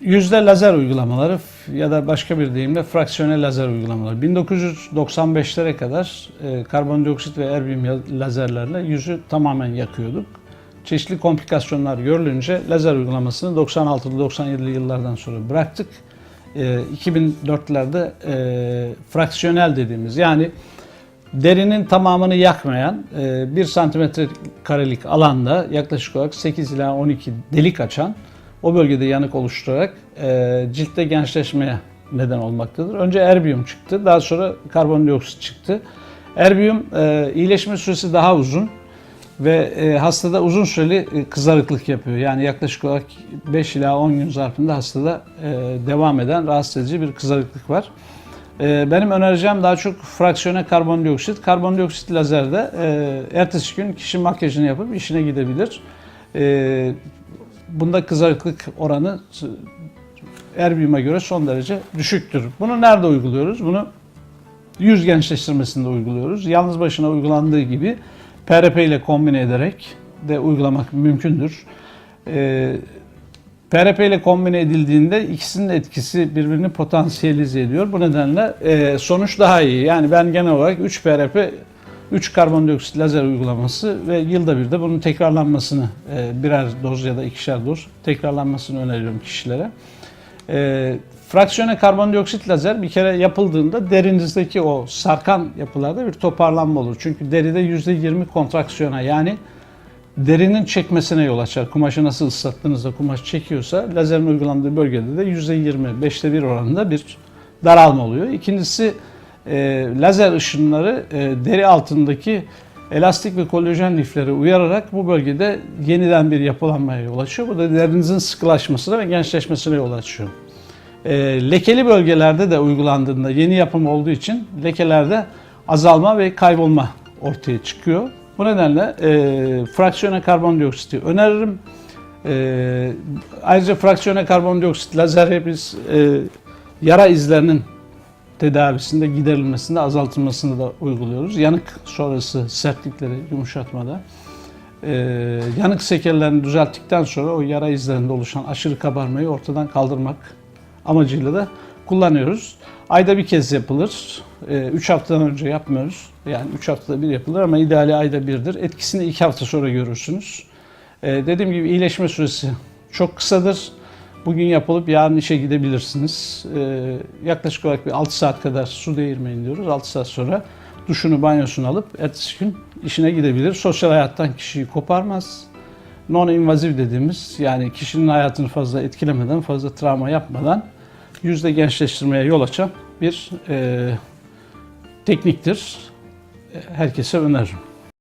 Yüzde lazer uygulamaları ya da başka bir deyimle fraksiyonel lazer uygulamaları. 1995'lere kadar e, karbondioksit ve erbiyum ya- lazerlerle yüzü tamamen yakıyorduk. Çeşitli komplikasyonlar görülünce lazer uygulamasını 96'lı 97'li yıllardan sonra bıraktık. E, 2004'lerde e, fraksiyonel dediğimiz yani derinin tamamını yakmayan e, 1 santimetre karelik alanda yaklaşık olarak 8 ila 12 delik açan o bölgede yanık oluşturarak e, ciltte gençleşmeye neden olmaktadır. Önce erbiyum çıktı, daha sonra karbondioksit çıktı. Erbiyum e, iyileşme süresi daha uzun ve e, hastada uzun süreli e, kızarıklık yapıyor. Yani yaklaşık olarak 5 ila 10 gün zarfında hastada e, devam eden rahatsız edici bir kızarıklık var. E, benim önereceğim daha çok fraksiyone karbondioksit. Karbondioksit lazerde e, ertesi gün kişi makyajını yapıp işine gidebilir. Bunda kızarıklık oranı erbiyuma göre son derece düşüktür. Bunu nerede uyguluyoruz? Bunu yüz gençleştirmesinde uyguluyoruz. Yalnız başına uygulandığı gibi PRP ile kombine ederek de uygulamak mümkündür. Ee, PRP ile kombine edildiğinde ikisinin etkisi birbirini potansiyelize ediyor. Bu nedenle e, sonuç daha iyi. Yani ben genel olarak 3 PRP, 3 karbondioksit lazer uygulaması ve yılda bir de bunun tekrarlanmasını e, birer doz ya da ikişer doz tekrarlanmasını öneriyorum kişilere. E, fraksiyone karbondioksit lazer bir kere yapıldığında derinizdeki o sarkan yapılarda bir toparlanma olur. Çünkü deride %20 kontraksiyona yani derinin çekmesine yol açar. Kumaşı nasıl ıslattığınızda kumaş çekiyorsa lazerin uygulandığı bölgede de %20, 5'te 1 oranında bir daralma oluyor. İkincisi e, lazer ışınları e, deri altındaki elastik ve kolajen lifleri uyararak bu bölgede yeniden bir yapılanmaya yol açıyor. Bu da derinizin sıkılaşmasına ve gençleşmesine yol açıyor. E, lekeli bölgelerde de uygulandığında yeni yapım olduğu için lekelerde azalma ve kaybolma ortaya çıkıyor. Bu nedenle e, fraksiyone karbondioksiti öneririm. E, ayrıca fraksiyone karbondioksit lazeri biz e, yara izlerinin tedavisinde, giderilmesinde, azaltılmasında da uyguluyoruz. Yanık sonrası sertlikleri yumuşatmada. E, yanık sekerlerini düzelttikten sonra o yara izlerinde oluşan aşırı kabarmayı ortadan kaldırmak amacıyla da kullanıyoruz. Ayda bir kez yapılır. 3 haftadan önce yapmıyoruz. Yani 3 haftada bir yapılır ama ideali ayda birdir. Etkisini 2 hafta sonra görürsünüz. Ee, dediğim gibi iyileşme süresi çok kısadır. Bugün yapılıp yarın işe gidebilirsiniz. Ee, yaklaşık olarak bir 6 saat kadar su değirmeyin diyoruz. 6 saat sonra duşunu, banyosunu alıp ertesi gün işine gidebilir. Sosyal hayattan kişiyi koparmaz. Non-invaziv dediğimiz yani kişinin hayatını fazla etkilemeden, fazla travma yapmadan yüzde gençleştirmeye yol açan bir e, tekniktir. Herkese öneririm.